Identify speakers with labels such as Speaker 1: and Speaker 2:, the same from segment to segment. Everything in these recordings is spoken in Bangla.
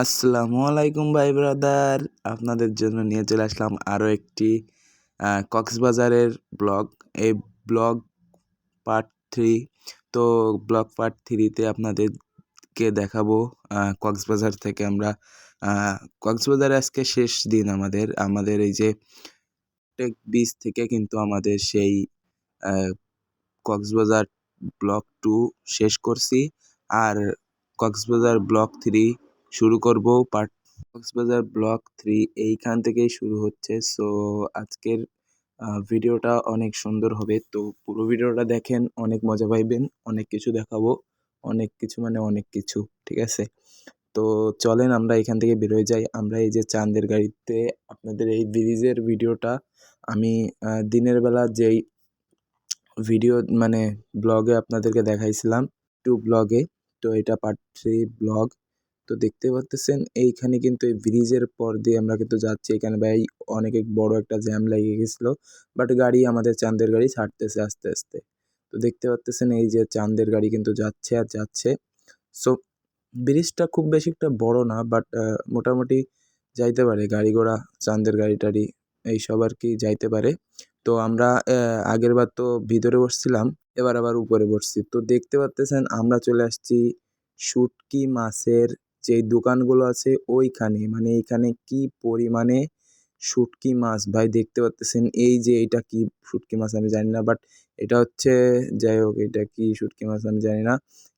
Speaker 1: আসসালামু আলাইকুম, ভাই ব্রাদার। আপনাদের জন্য নিয়ে চলে আসলাম আরও একটি কক্সবাজারের ব্লগ। এই ব্লগ পার্ট থ্রি, তো ব্লগ পার্ট থ্রিতে আপনাদেরকে দেখাবো কক্সবাজার থেকে আমরা কক্সবাজারে আজকে শেষ দিন আমাদের। আমাদের এই যে টেক বিচ থেকে কিন্তু আমাদের সেই কক্সবাজার ব্লক টু শেষ করছি। আর কক্সবাজার ব্লক থ্রি শুরু করব। পার্ট কক্সবাজার ব্লক থ্রি এইখান থেকেই শুরু হচ্ছে। সো, আজকের ভিডিওটা অনেক সুন্দর হবে। তো, পুরো ভিডিওটা দেখেন, অনেক মজা পাইবেন, অনেক কিছু দেখাবো, অনেক কিছু মানে অনেক কিছু, ঠিক আছে? তো, চলেন আমরা এখান থেকে বেরোয় যাই। আমরা এই যে চাঁদের গাড়িতে আপনাদের এই ব্রিজের ভিডিওটা, আমি দিনের বেলা যেই ভিডিও মানে ব্লগে আপনাদেরকে দেখাইছিলাম টু ব্লগে, তো এটা পার্ট থ্রি ব্লগ। তো দেখতে পারতেছেন, এইখানে কিন্তু এই ব্রিজের পর দিয়ে আমরা কিন্তু যাচ্ছি। এখানে ভাই অনেক বড় একটা জ্যাম লেগে গেছিল, বাট গাড়ি আমাদের চাঁদের গাড়ি ছাড়তেছে আস্তে আস্তে। তো দেখতে পারতেছেন এই যে চাঁদের গাড়ি কিন্তু যাচ্ছে আর যাচ্ছে। সো ব্রিজটা খুব বেশি একটা বড় না, বাট মোটামুটি যাইতে পারে। গাড়ি ঘোড়া, চাঁদের গাড়ি টাড়ি, এইসব আর কি যাইতে পারে। তো আমরা আগের বার তো ভিতরে বসছিলাম, এবার আবার উপরে বসছি। তো দেখতে পারতেছেন আমরা চলে আসছি শুটকি মাছের যে দোকানগুলো আছে ওইখানে মানে এইখানে কি পরিমাণে শুটকি মাছ? ভাই, দেখতে পারতেছেন এই যে এটা কি শুটকি মাছ আমি জানি না বাট এটা হচ্ছে, যাই হোক, এটা কি শুটকি মাছ আমি জানি না,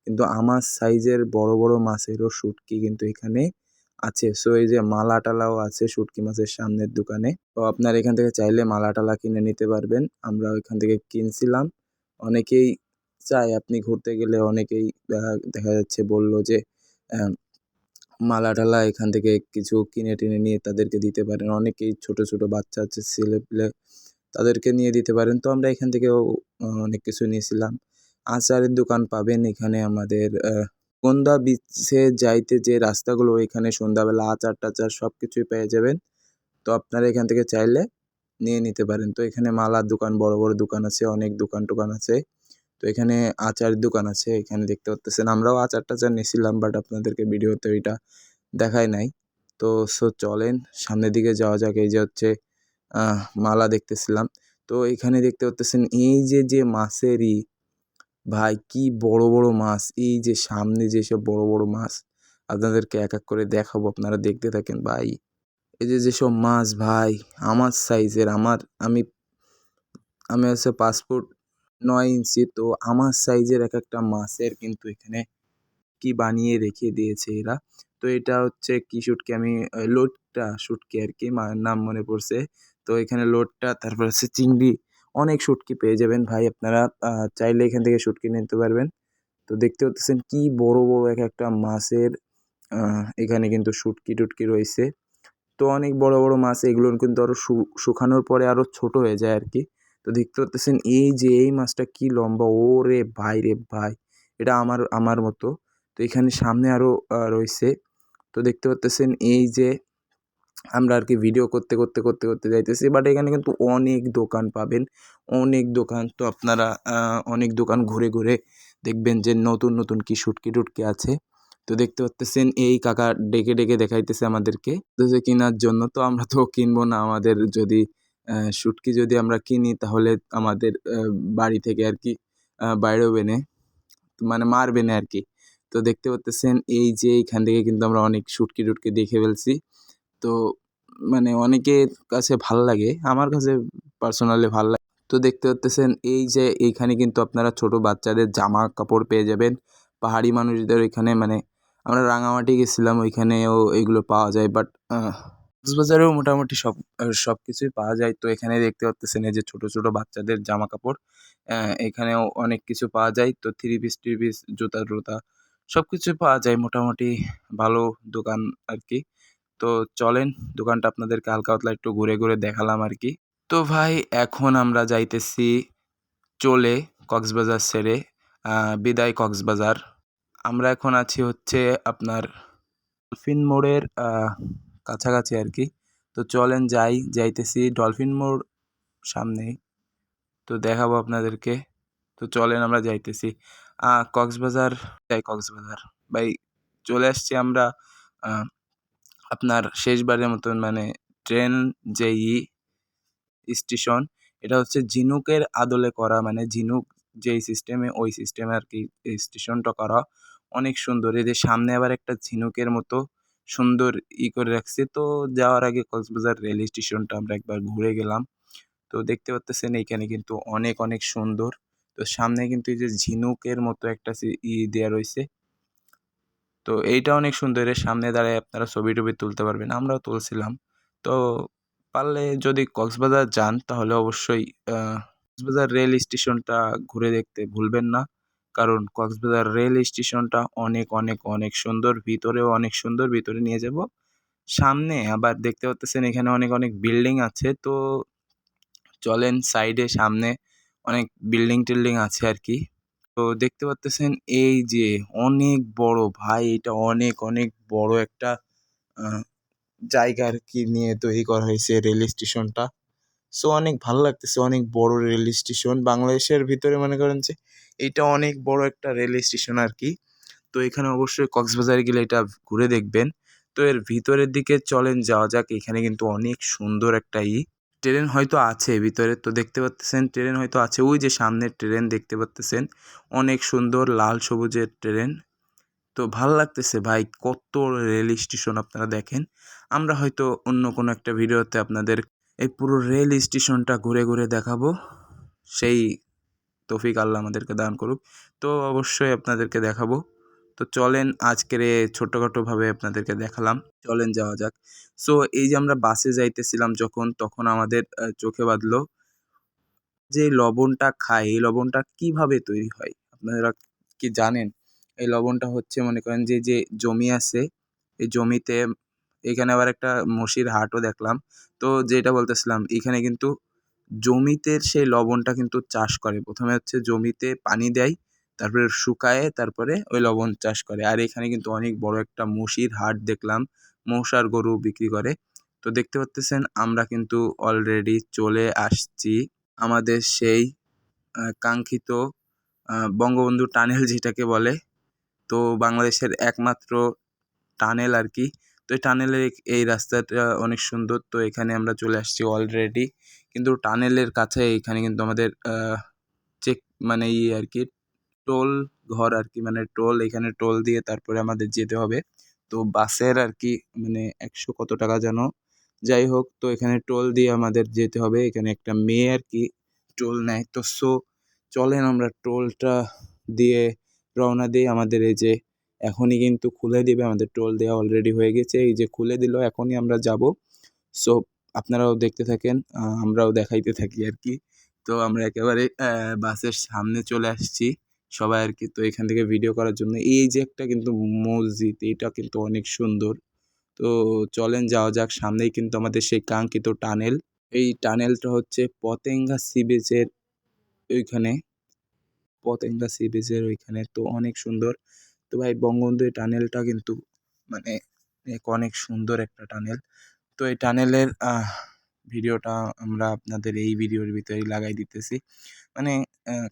Speaker 1: কিন্তু আমার সাইজের বড় বড় মাছেরও শুটকি কিন্তু এখানে আছে। সো এই যে মালা টালাও আছে শুটকি মাছের সামনের দোকানে। তো আপনার এখান থেকে চাইলে মালা টালা কিনে নিতে পারবেন, আমরা ওইখান থেকে কিনছিলাম। অনেকেই চায় আপনি ঘুরতে গেলে, অনেকেই দেখা দেখা যাচ্ছে বলল যে মালা টালা এখান থেকে কিছু কিনে টিনে নিয়ে তাদেরকে দিতে পারেন। অনেকেই ছোট ছোট বাচ্চা আছে ছেলেপিলে তাদেরকে নিয়ে দিতে পারেন। তো আমরা এখান থেকেও অনেক কিছু নিয়েছিলাম। আচারের দোকান পাবেন এখানে আমাদের সন্ধ্যা বিচে যাইতে যে রাস্তাগুলো, এখানে সন্ধ্যাবেলা আচার টাচার সব কিছুই পেয়ে যাবেন। তো আপনারা এখান থেকে চাইলে নিয়ে নিতে পারেন। তো এখানে মালার দোকান, বড় বড় দোকান আছে, অনেক দোকান টোকান আছে। তো এখানে আচার দোকান আছে, এখানে দেখতে পারতেছেন। আমরাও আচার টাচার নিয়েছিলাম বাট আপনাদেরকে ভিডিওতে এটা দেখায় নাই। তো সো চলেন, সামনের দিকে যাওয়া যাক। এই যে হচ্ছে মালা দেখতেছিলাম। তো এখানে দেখতে পারতেছেন, এই যে যে মাছেরই, ভাই, কি বড় বড় মাছ। এই যে সামনে যেসব বড় বড় মাছ, আপনাদেরকে এক এক করে দেখাবো, আপনারা দেখতে থাকেন, ভাই। এই যে যেসব মাছ, ভাই, আমার সাইজের আমার, আমি আমি হচ্ছে পাসপোর্ট নয় ইঞ্চি। তো আমার সাইজের এক একটা মাছের কিন্তু এখানে কি বানিয়ে রেখে দিয়েছে এরা। তো এটা হচ্ছে কি শুটকি? আমি লোটটা শুটকি আর কি নাম মনে পড়ছে। তো এখানে লোটটা, তারপর হচ্ছে চিংড়ি, অনেক শুটকি পেয়ে যাবেন ভাই আপনারা। চাইলে এখান থেকে শুটকি নিতে পারবেন। তো দেখতে পাচ্ছেন কি বড় বড় এক একটা মাছের এখানে কিন্তু শুটকি টুটকি রয়েছে। তো অনেক বড় বড় মাছ এগুলো কিন্তু আরও শুকানোর পরে আরও ছোট হয়ে যায় আর কি। তো দেখতে পাচ্ছেন এই যে এই মাছটা কি লম্বা ও রে ভাই রে ভাই, এটা আমার আমার মতো। তো এখানে সামনে আরও রয়েছে। তো দেখতে পাচ্তেছেন এই যে আমরা আর কি ভিডিও করতে করতে করতে করতে যাইতেছি বাট এখানে কিন্তু অনেক দোকান পাবেন, অনেক দোকান। তো আপনারা অনেক দোকান ঘুরে ঘুরে দেখবেন যে নতুন নতুন কি শুটকি টুটকি আছে। তো দেখতে পাচ্তেছেন এই কাকা ডেকে ডেকে দেখাইতেছে আমাদেরকে। তো যে কেনার জন্য, তো আমরা তো কিনবো না আমাদের যদি শুটকি যদি আমরা কিনি তাহলে আমাদের বাড়ি থেকে আর কি বাইরেও বেনে মানে মারবে না আর কি। তো দেখতে পাচ্তেছেন এই যে এইখান থেকে কিন্তু আমরা অনেক শুটকি টুটকি দেখে ফেলছি। তো মানে অনেকের কাছে ভালো লাগে, আমার কাছে পার্সোনালি ভালো লাগে। তো দেখতে পাচ্তেছেন এই যে এইখানে কিন্তু আপনারা ছোট বাচ্চাদের জামা কাপড় পেয়ে যাবেন। পাহাড়ি মানুষদের এখানে মানে আমরা রাঙামাটি গেছিলাম, ওইখানেও এইগুলো পাওয়া যায় বাট কক্সবাজারেও মোটামুটি সব সব কিছুই পাওয়া যায়। তো এখানে দেখতে পাচ্তেছেন এই যে ছোটো ছোটো বাচ্চাদের জামা কাপড় এখানেও অনেক কিছু পাওয়া যায়। তো থ্রি পিস থ্রি পিস জুতা, টুতা সব কিছুই পাওয়া যায় মোটামুটি। ভালো দোকান আর কি তো চলেন, দোকানটা আপনাদেরকে হালকা পাতলা একটু ঘুরে ঘুরে দেখালাম আর কি তো ভাই, এখন আমরা যাইতেছি চলে কক্সবাজার ছেড়ে বিদায় কক্সবাজার। আমরা এখন আছি হচ্ছে আপনার ডলফিন মোড়ের কাছাকাছি আর কি তো চলেন যাই, যাইতেছি ডলফিন মোড় সামনেই তো দেখাবো আপনাদেরকে। তো চলেন আমরা যাইতেছি। কক্সবাজার যাই কক্সবাজার। ভাই, চলে আসছি আমরা আপনার শেষবারের মতন মানে ট্রেন যেই স্টেশন। এটা হচ্ছে ঝিনুকের আদলে করা মানে ঝিনুক যেই সিস্টেমে ওই সিস্টেমে আর কি স্টেশনটা করা। অনেক সুন্দর। এদের সামনে আবার একটা ঝিনুকের মতো সুন্দর ই করে রাখছে। তো যাওয়ার আগে কক্সবাজার রেল স্টেশনটা আমরা একবার ঘুরে গেলাম। তো দেখতে পাচ্তেছেন এইখানে কিন্তু অনেক অনেক সুন্দর। তো সামনে কিন্তু এই যে ঝিনুকের মতো একটা ই দেওয়া রয়েছে। তো এইটা অনেক সুন্দর। এর সামনে দাঁড়ায় আপনারা ছবি টবি তুলতে পারবেন, আমরাও তুলছিলাম। তো পারলে যদি কক্সবাজার যান, তাহলে অবশ্যই কক্সবাজার রেল স্টেশনটা ঘুরে দেখতে ভুলবেন না। কারণ কক্সবাজার রেল স্টেশনটা অনেক অনেক অনেক সুন্দর। ভিতরেও অনেক সুন্দর, ভিতরে নিয়ে যাব। সামনে আবার দেখতে পাচ্তেছেন এখানে অনেক অনেক বিল্ডিং আছে। তো চলেন সাইডে সামনে অনেক বিল্ডিং টিল্ডিং আছে আর কি। তো দেখতে পাচ্তেছেন এই যে অনেক বড় ভাই, এটা অনেক অনেক বড় একটা জায়গা আর কি নিয়ে তৈরি করা হয়েছে রেল স্টেশনটা সো অনেক ভালো লাগতেছে, অনেক বড় রেল স্টেশন। বাংলাদেশের ভিতরে মনে করেন যে, এটা অনেক বড় একটা রেল স্টেশন আর কি তো, এখানে অবশ্যই কক্সবাজারে গেলে এটা ঘুরে দেখবেন। তো, এর ভিতরের দিকে চলেন, যাওয়া যাক। এখানে কিন্তু অনেক সুন্দর একটা ই ট্রেন হয়তো আছে ভিতরে। তো, দেখতে পাচ্তেছেন, ট্রেন হয়তো আছে। ওই যে সামনের ট্রেন দেখতে পাচ্তেছেন, অনেক সুন্দর লাল সবুজের ট্রেন। তো, ভালো লাগতেছে ভাই, কত রেল স্টেশন আপনারা দেখেন। আমরা হয়তো অন্য কোনো একটা ভিডিওতে আপনাদের এই পুরো রেল স্টেশনটা ঘুরে ঘুরে দেখাবো। সেই তৌফিক আল্লাহ আমাদেরকে দান করুক। তো অবশ্যই আপনাদেরকে দেখাবো। তো চলেন আজকের এ ছোটোখাটোভাবে আপনাদেরকে দেখালাম। চলেন যাওয়া যাক। সো এই যে আমরা বাসে যাইতেছিলাম যখন, তখন আমাদের চোখে বাঁধলো যে লবণটা খায়। এই লবণটা কীভাবে তৈরি হয়? আপনারা কি জানেন? এই লবণটা হচ্ছে মনে করেন যে যে জমি আছে, এই জমিতে এখানে আবার একটা মসির হাটও দেখলাম। তো যেটা বলতেছিলাম, এখানে কিন্তু জমিতে সেই লবণটা কিন্তু চাষ করে। প্রথমে হচ্ছে জমিতে পানি দেয়, তারপরে শুকায়ে, তারপরে ওই লবণ চাষ করে। আর এখানে কিন্তু অনেক বড় একটা মসির হাট দেখলাম, মৌসার গরু বিক্রি করে। তো দেখতে পাচ্তেছেন, আমরা কিন্তু অলরেডি চলে আসছি আমাদের সেই কাঙ্ক্ষিত বঙ্গবন্ধু টানেল যেটাকে বলে। তো বাংলাদেশের একমাত্র টানেল আর কি। তো এই টানেলের এই রাস্তাটা অনেক সুন্দর। তো এখানে আমরা চলে আসছি অলরেডি কিন্তু টানেলের কাছে এখানে কিন্তু আমাদের চেক মানে ইয়ে আর কি টোল ঘর আর কি মানে টোল এখানে টোল দিয়ে তারপরে আমাদের যেতে হবে। তো বাসের আর কি মানে একশো কত টাকা যেন। যাই হোক, তো এখানে টোল দিয়ে আমাদের যেতে হবে। এখানে একটা মেয়ে আর কি টোল নেয়। তো সো চলেন আমরা টোলটা দিয়ে রওনা দিই আমাদের এই যে এখনই কিন্তু খুলে দিবে। আমাদের টোল দেওয়া অলরেডি হয়ে গেছে। এই যে খুলে দিল, এখনই আমরা যাব। সো আপনারাও দেখতে থাকেন আমরাও দেখাইতে থাকি আর কি। তো আমরা একেবারে বাসের সামনে চলে আসছি। সবাই আর কি, তো এখান থেকে ভিডিও করার জন্য। এই যে একটা কিন্তু মসজিদ, এটা কিন্তু অনেক সুন্দর। তো চলেন, যাওয়া যাক। সামনেই কিন্তু আমাদের সেই কাঙ্ক্ষিত টানেল। এই টানেলটা হচ্ছে পতেঙ্গা সি বিচের ওইখানে। পতেঙ্গা সি বিচের ওইখানে। তো অনেক সুন্দর। তো ভাই বঙ্গবন্ধু এই টানেলটা কিন্তু মানে অনেক সুন্দর একটা টানেল। তো এই টানেলের ভিডিওটা আমরা আপনাদের এই ভিডিওর ভিতরেই লাগাই দিতেছি। মানে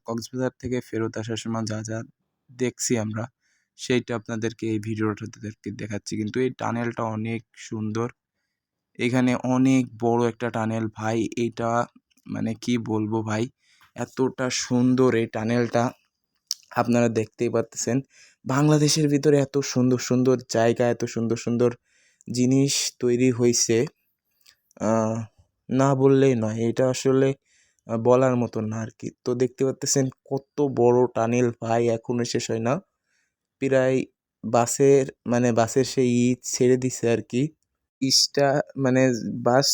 Speaker 1: কক্সবাজার থেকে ফেরত আসার সময় যা যা দেখছি আমরা, সেইটা আপনাদেরকে এই ভিডিওটাদেরকে দেখাচ্ছি। কিন্তু এই টানেলটা অনেক সুন্দর। এখানে অনেক বড় একটা টানেল, ভাই। এইটা মানে কি বলব ভাই? এতটা সুন্দর এই টানেলটা। আপনারা দেখতেই পাচ্তেছেন বাংলাদেশের ভিতরে এত সুন্দর সুন্দর জায়গা, এত সুন্দর সুন্দর জিনিস তৈরি হয়েছে না বললেই নয়। এটা আসলে বলার মতো না আর কি তো দেখতে পাচ্তেছেন কত বড় টানেল, ভাই এখনও শেষ হয় না। প্রায় বাসের মানে বাসের সেই ঈদ ছেড়ে দিছে আর কি ইসটা মানে বাস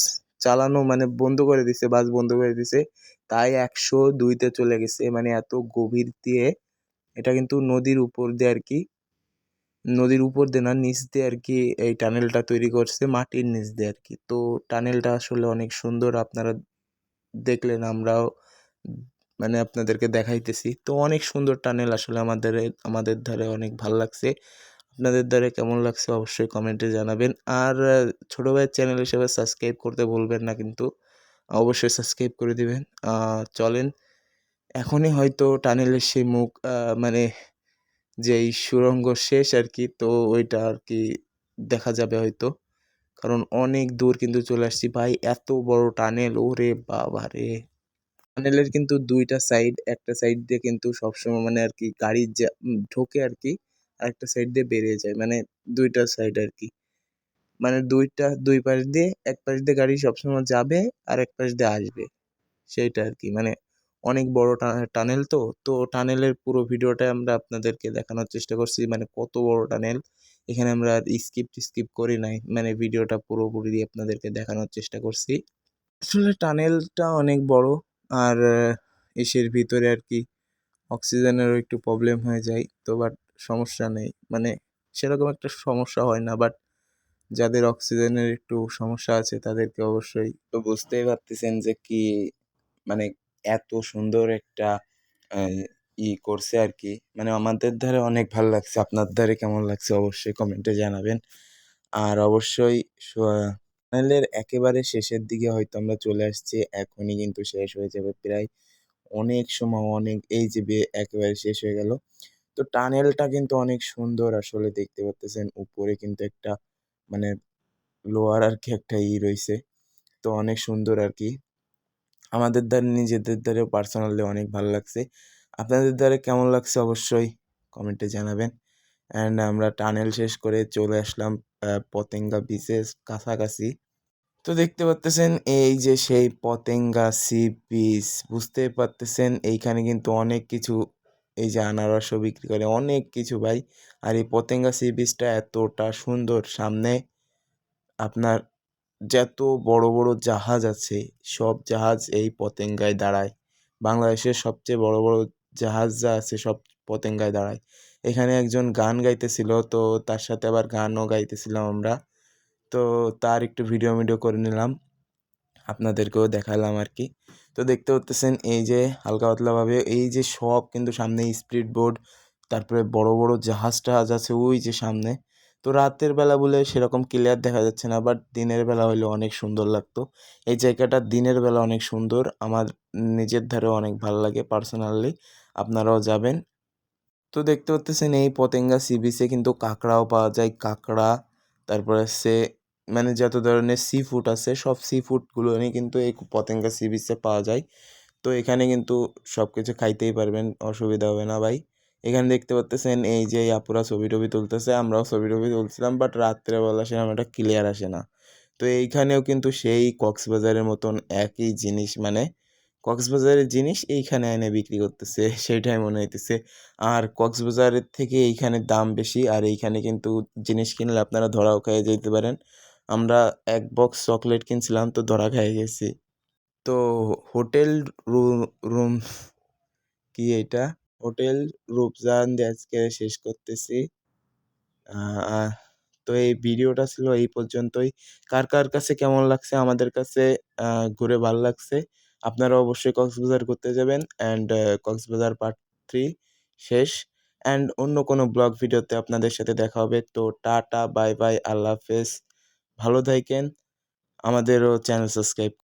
Speaker 1: চালানো মানে বন্ধ করে দিছে, বাস বন্ধ করে দিছে। তাই একশো দুইতে চলে গেছে মানে এত গভীর দিয়ে এটা কিন্তু নদীর উপর দিয়ে আর কি নদীর উপর দিয়ে না, নিচ দিয়ে আর কি এই টানেলটা তৈরি করছে, মাটির নিচ দিয়ে আর কি তো টানেলটা আসলে অনেক সুন্দর, আপনারা দেখলেন, আমরাও মানে আপনাদেরকে দেখাইতেছি। তো অনেক সুন্দর টানেল আসলে আমাদের আমাদের ধারে অনেক ভালো লাগছে। আপনাদের ধারে কেমন লাগছে অবশ্যই কমেন্টে জানাবেন। আর ছোটো ভাইয়ের চ্যানেল হিসেবে সাবস্ক্রাইব করতে ভুলবেন না কিন্তু, অবশ্যই সাবস্ক্রাইব করে দিবেন। চলেন এখনই হয়তো টানেলের সেই মুখ মানে যেই সুরঙ্গ শেষ আর কি তো ওইটা আর কি দেখা যাবে হয়তো। কারণ অনেক দূর কিন্তু চলে আসছি। ভাই, এত বড় টানেল, ওরে বাবা রে। টানেলের কিন্তু দুইটা সাইড, একটা সাইড দিয়ে কিন্তু সবসময় মানে আর কি গাড়ি ঢোকে আর কি আর একটা সাইড দিয়ে বেরিয়ে যায়। মানে দুইটা সাইড আর কি মানে দুইটা, দুই পাশ দিয়ে, এক পাশ দিয়ে গাড়ি সবসময় যাবে, আর এক পাশ দিয়ে আসবে। সেইটা আর কি মানে অনেক বড় টানেল তো। তো টানেলের পুরো ভিডিওটা আমরা আপনাদেরকে দেখানোর চেষ্টা করছি মানে কত বড় টানেল এখানে আমরা আর স্কিপ স্কিপ করি নাই। মানে ভিডিওটা পুরোপুরি দিয়ে আপনাদেরকে দেখানোর চেষ্টা করছি। আসলে টানেলটা অনেক বড়, আর এসের ভিতরে আর কি অক্সিজেনেরও একটু প্রবলেম হয়ে যায়। তো বাট সমস্যা নেই। মানে সেরকম একটা সমস্যা হয় না বাট যাদের অক্সিজেনের একটু সমস্যা আছে তাদেরকে অবশ্যই। তো বুঝতেই পারতেছেন যে কি মানে এত সুন্দর একটা ই করছে আর কি মানে আমাদের ধারে অনেক ভালো লাগছে। আপনার ধারে কেমন লাগছে অবশ্যই কমেন্টে জানাবেন। আর অবশ্যই চ্যানেলের একেবারে শেষের দিকে হয়তো আমরা চলে আসছি। এখনই কিন্তু শেষ হয়ে যাবে প্রায় অনেক সময়, অনেক, এই যে একেবারে শেষ হয়ে গেল। তো টানেলটা কিন্তু অনেক সুন্দর আসলে দেখতে পাচ্তেছেন উপরে কিন্তু একটা মানে লোয়ার আর কি একটা ই রয়েছে। তো অনেক সুন্দর আর কি আমাদের দ্বারা, নিজেদের দ্বারা পার্সোনালি অনেক ভালো লাগছে। আপনাদের দ্বারা কেমন লাগছে অবশ্যই কমেন্টে জানাবেন। অ্যান্ড আমরা টানেল শেষ করে চলে আসলাম পতেঙ্গা বিচের কাছাকাছি। তো দেখতে পাচ্তেছেন, এই যে সেই পতেঙ্গা সি বিচ বুঝতে পারতেছেন, এইখানে কিন্তু অনেক কিছু, এই যে আনারসও বিক্রি করে অনেক কিছু ভাই। আর এই পতেঙ্গা সি বিচটা এতটা সুন্দর, সামনে আপনার যত বড় বড় জাহাজ আছে, সব জাহাজ এই পতেঙ্গায় দাঁড়ায়। বাংলাদেশের সবচেয়ে বড় বড় জাহাজ যা আছে, সব পতেঙ্গায় দাঁড়ায়। এখানে একজন গান গাইতেছিল, তো তার সাথে আবার গানও গাইতেছিলাম আমরা। তো তার একটু ভিডিও ভিডিও করে নিলাম। আপনাদেরকেও দেখালাম আর কি। তো দেখতে পাচ্তেছেন এই যে হালকা পাতলাভাবে, এই যে সব কিন্তু সামনে স্পিড বোর্ড তারপরে বড় বড় জাহাজ টাহাজ আছে ওই যে সামনে। তো রাতের বেলা বলে সেরকম ক্লিয়ার দেখা যাচ্ছে না বাট দিনের বেলা হলে অনেক সুন্দর লাগতো। এই জায়গাটা দিনের বেলা অনেক সুন্দর, আমার নিজের ধারেও অনেক ভালো লাগে পার্সোনালি আপনারাও যাবেন। তো দেখতে পাচ্তেছেন এই পতেঙ্গা সি বিচে কিন্তু কাঁকড়াও পাওয়া যায়, কাঁকড়া, তারপরে সে মানে যত ধরনের সি ফুড আছে, সব সি ফুডগুলো নিয়ে কিন্তু এই পতেঙ্গা সি বিচে পাওয়া যায়। তো এখানে কিন্তু সব কিছু খাইতেই পারবেন, অসুবিধা হবে না ভাই। এখানে দেখতে পাচ্তেছেন এই যে আপুরা ছবি টবি তুলতেছে, আমরাও ছবি টবি তুলছিলাম বাট রাত্রেবেলা সেরকম একটা ক্লিয়ার আসে না। তো এইখানেও কিন্তু সেই কক্সবাজারের মতন একই জিনিস মানে কক্সবাজারের জিনিস এইখানে এনে বিক্রি করতেছে সেটাই মনে হইতেছে। আর কক্সবাজারের থেকে এইখানে দাম বেশি, আর এইখানে কিন্তু জিনিস কিনলে আপনারা ধরাও খেয়ে যেতে পারেন। আমরা এক বক্স চকলেট কিনছিলাম, তো ধরা খেয়ে গেছি। তো হোটেল রুম রুম, কি এটা? হোটেল রূপজান দিয়ে আজকে শেষ করতেছি। তো এই ভিডিওটা ছিল এই পর্যন্তই। কার কার কাছে কেমন লাগছে আমাদের কাছে ঘুরে ভালো লাগছে, আপনারা অবশ্যই কক্সবাজার ঘুরতে যাবেন অ্যান্ড কক্সবাজার পার্ট থ্রি শেষ। অ্যান্ড অন্য কোনো ব্লগ ভিডিওতে আপনাদের সাথে দেখা হবে। তো টাটা বাই বাই আল্লাহ হাফেজ। ভালো থাকেন। আমাদেরও চ্যানেল সাবস্ক্রাইব